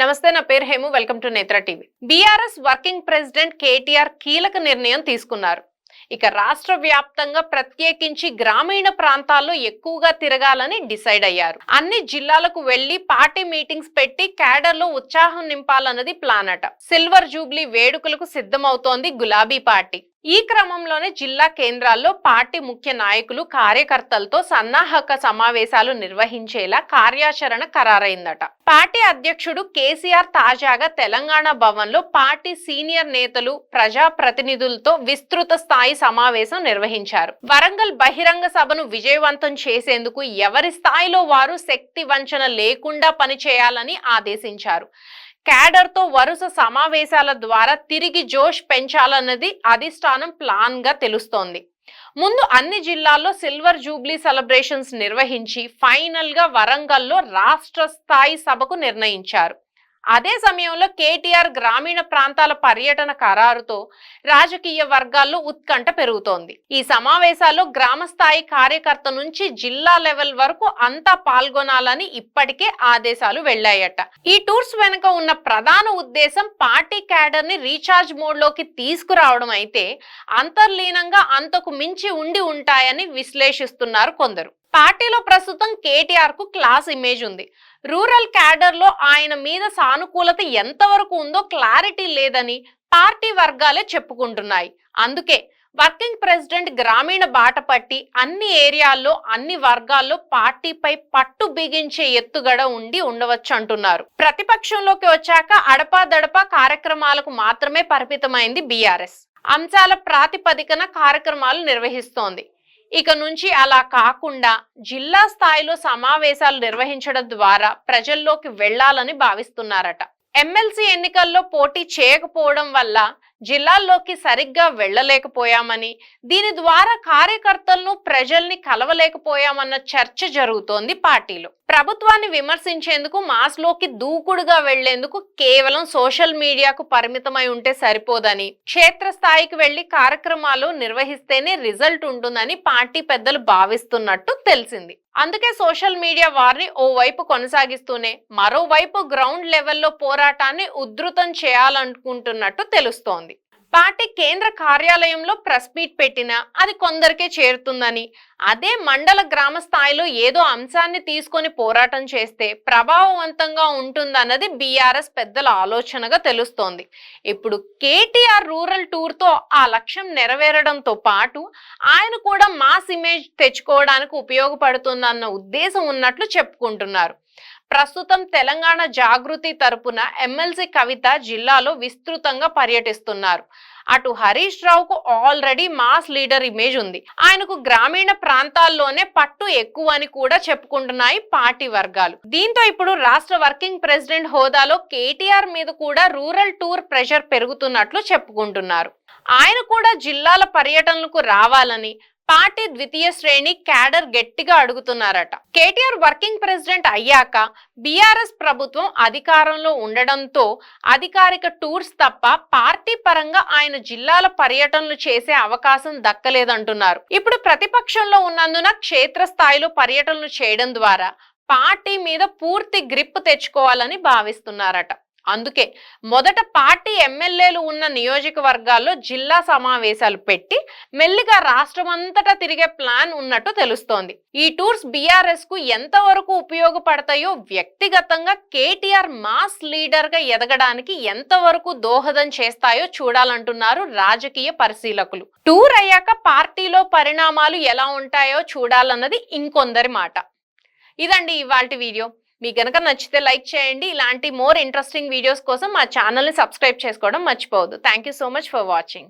నమస్తే నా పేరు Hemu. Welcome to Netra TV. BRS working president KTR కీలక నిర్ణయం తీసుకున్నారు. ఇక రాష్ట్ర వ్యాప్తంగా ప్రత్యేకించి గ్రామీణ ప్రాంతాల్లో ఎక్కువగా తిరగాలని డిసైడ్ అయ్యారు. అన్ని జిల్లాలకు వెళ్ళి పార్టీ మీటింగ్స్ పెట్టి క్యాడర్లో ఉత్సాహం నింపాలన్నది ప్లాన్ అట. సిల్వర్ జూబ్లీ వేడుకలకు సిద్ధమవుతోంది గులాబీ పార్టీ. ఈ క్రమంలోనే జిల్లా కేంద్రాల్లో పార్టీ ముఖ్య నాయకులు కార్యకర్తలతో సన్నాహక సమావేశాలు నిర్వహించేలా కార్యాచరణ ఖరారైందట. పార్టీ అధ్యక్షుడు కేసీఆర్ తాజాగా తెలంగాణ భవన్లో పార్టీ సీనియర్ నేతలు ప్రజా ప్రతినిధులతో విస్తృత స్థాయి సమావేశం నిర్వహించారు. వరంగల్ బహిరంగ సభను విజయవంతం చేసేందుకు ఎవరి స్థాయిలో వారు శక్తి వంచన లేకుండా పనిచేయాలని ఆదేశించారు. క్యాడర్తో వరుస సమావేశాల ద్వారా తిరిగి జోష్ పెంచాలన్నది అధిష్టానం ప్లాన్గా తెలుస్తోంది. ముందు అన్ని జిల్లాల్లో సిల్వర్ జూబ్లీ సెలబ్రేషన్స్ నిర్వహించి ఫైనల్గా వరంగల్లో రాష్ట్ర స్థాయి సభకు నిర్ణయించారు. అదే సమయంలో కేటీఆర్ గ్రామీణ ప్రాంతాల పర్యటన ఖరారుతో రాజకీయ వర్గాల్లో ఉత్కంఠ పెరుగుతోంది. ఈ సమావేశాల్లో గ్రామ స్థాయి కార్యకర్త నుంచి జిల్లా లెవెల్ వరకు అంతా పాల్గొనాలని ఇప్పటికే ఆదేశాలు వెళ్ళాయట. ఈ టూర్స్ వెనుక ఉన్న ప్రధాన ఉద్దేశం పార్టీ క్యాడర్ని రీఛార్జ్ మోడ్లోకి తీసుకురావడం అయితే అంతర్లీనంగా అంతకు మించి ఉండి ఉంటాయని విశ్లేషిస్తున్నారు కొందరు. పార్టీలో ప్రస్తుతం కేటీఆర్కు క్లాస్ ఇమేజ్ ఉంది. రూరల్ క్యాడర్లో ఆయన మీద సానుకూలత ఎంతవరకు ఉందో క్లారిటీ లేదని పార్టీ వర్గాలే చెప్పుకుంటున్నాయి. అందుకే వర్కింగ్ ప్రెసిడెంట్ గ్రామీణ బాట పట్టి అన్ని ఏరియాల్లో అన్ని వర్గాల్లో పార్టీపై పట్టు బిగించే ఎత్తుగడ ఉండి ఉండవచ్చు అంటున్నారు. ప్రతిపక్షంలోకి వచ్చాక అడపాదడపా కార్యక్రమాలకు మాత్రమే పరిమితమైంది బీఆర్ఎస్. అంశాల ప్రాతిపదికన కార్యక్రమాలు నిర్వహిస్తోంది. ఇక నుంచి అలా కాకుండా జిల్లా స్థాయిలో సమావేశాలు నిర్వహించడం ద్వారా ప్రజల్లోకి వెళ్ళాలని భావిస్తున్నారట. ఎమ్మెల్సీ ఎన్నికల్లో పోటీ చేయకపోవడం వల్ల జిల్లాల్లోకి సరిగ్గా వెళ్ళలేకపోయామని దీని ద్వారా కార్యకర్తలను ప్రజల్ని కలవలేకపోయామన్న చర్చ జరుగుతోంది పార్టీలో. ప్రభుత్వాన్ని విమర్శించేందుకు మాస్లోకి దూకుడుగా వెళ్ళేందుకు కేవలం సోషల్ మీడియాకు పరిమితమై ఉంటే సరిపోదని క్షేత్రస్థాయికి వెళ్ళి కార్యక్రమాలు నిర్వహిస్తేనే రిజల్ట్ ఉంటుందని పార్టీ పెద్దలు భావిస్తున్నట్టు తెలిసింది. అందుకే సోషల్ మీడియా వారిని ఓవైపు కొనసాగిస్తూనే మరోవైపు గ్రౌండ్ లెవెల్లో పోరాటాన్ని ఉధృతం చేయాలనుకుంటున్నట్టు తెలుస్తోంది. పార్టీ కేంద్ర కార్యాలయంలో ప్రెస్ మీట్ పెట్టినా అది కొందరికే చేరుతుందని. అదే మండల గ్రామ స్థాయిలో ఏదో అంశాన్ని తీసుకొని పోరాటం చేస్తే ప్రభావవంతంగా ఉంటుందన్నది బీఆర్ఎస్ పెద్దల ఆలోచనగా తెలుస్తోంది. ఇప్పుడు కేటీఆర్ రూరల్ టూర్తో ఆ లక్ష్యం నెరవేరడంతో పాటు ఆయన కూడా మాస్ ఇమేజ్ తెచ్చుకోవడానికి ఉపయోగపడుతుందన్న ఉద్దేశం ఉన్నట్లు చెప్పుకుంటున్నారు. ప్రస్తుతం తెలంగాణ జాగృతి తరపున ఎమ్మెల్సీ కవిత జిల్లాలో విస్తృతంగా పర్యటిస్తున్నారు. అటు హరీష్ రావుకు ఆల్రెడీ మాస్ లీడర్ ఇమేజ్ ఉంది. ఆయనకు గ్రామీణ ప్రాంతాల్లోనే పట్టు ఎక్కువ అని కూడా చెప్పుకుంటున్నాయి పార్టీ వర్గాలు. దీంతో ఇప్పుడు రాష్ట్ర వర్కింగ్ ప్రెసిడెంట్ హోదాలో కేటీఆర్ మీద కూడా రూరల్ టూర్ ప్రెషర్ పెరుగుతున్నట్లు చెప్పుకుంటున్నారు. ఆయన కూడా జిల్లాల పర్యటనలకు రావాలని పార్టీ ద్వితీయ శ్రేణి క్యాడర్ గట్టిగా అడుగుతున్నారట. కేటీఆర్ వర్కింగ్ ప్రెసిడెంట్ అయ్యాక బీఆర్ఎస్ ప్రభుత్వం అధికారంలో ఉండడంతో అధికారిక టూర్స్ తప్ప పార్టీ పరంగా ఆయన జిల్లాల పర్యటనలు చేసే అవకాశం దక్కలేదంటున్నారు. ఇప్పుడు ప్రతిపక్షంలో ఉన్నందున క్షేత్రస్థాయిలో పర్యటనలు చేయడం ద్వారా పార్టీ మీద పూర్తి గ్రిప్ తెచ్చుకోవాలని భావిస్తున్నారట. అందుకే మొదట పార్టీ ఎమ్మెల్యేలు ఉన్న నియోజకవర్గాల్లో జిల్లా సమావేశాలు పెట్టి మెల్లిగా రాష్ట్రమంతటా తిరిగే ప్లాన్ ఉన్నట్టు తెలుస్తోంది. ఈ టూర్స్ బీఆర్ఎస్కు ఎంతవరకు ఉపయోగపడతాయో వ్యక్తిగతంగా కేటీఆర్ మాస్ లీడర్గా ఎదగడానికి ఎంతవరకు దోహదం చేస్తాయో చూడాలంటున్నారు రాజకీయ పరిశీలకులు. టూర్ అయ్యాక పార్టీలో పరిణామాలు ఎలా ఉంటాయో చూడాలన్నది ఇంకొందరి మాట. ఇదండి ఇవాళ వీడియో. మీకు కనుక నచ్చితే లైక్ చేయండి. ఇలాంటి మోర్ ఇంట్రెస్టింగ్ వీడియోస్ కోసం మా ఛానల్ని సబ్స్క్రైబ్ చేసుకోవడం మర్చిపోవద్దు. Thank so much for watching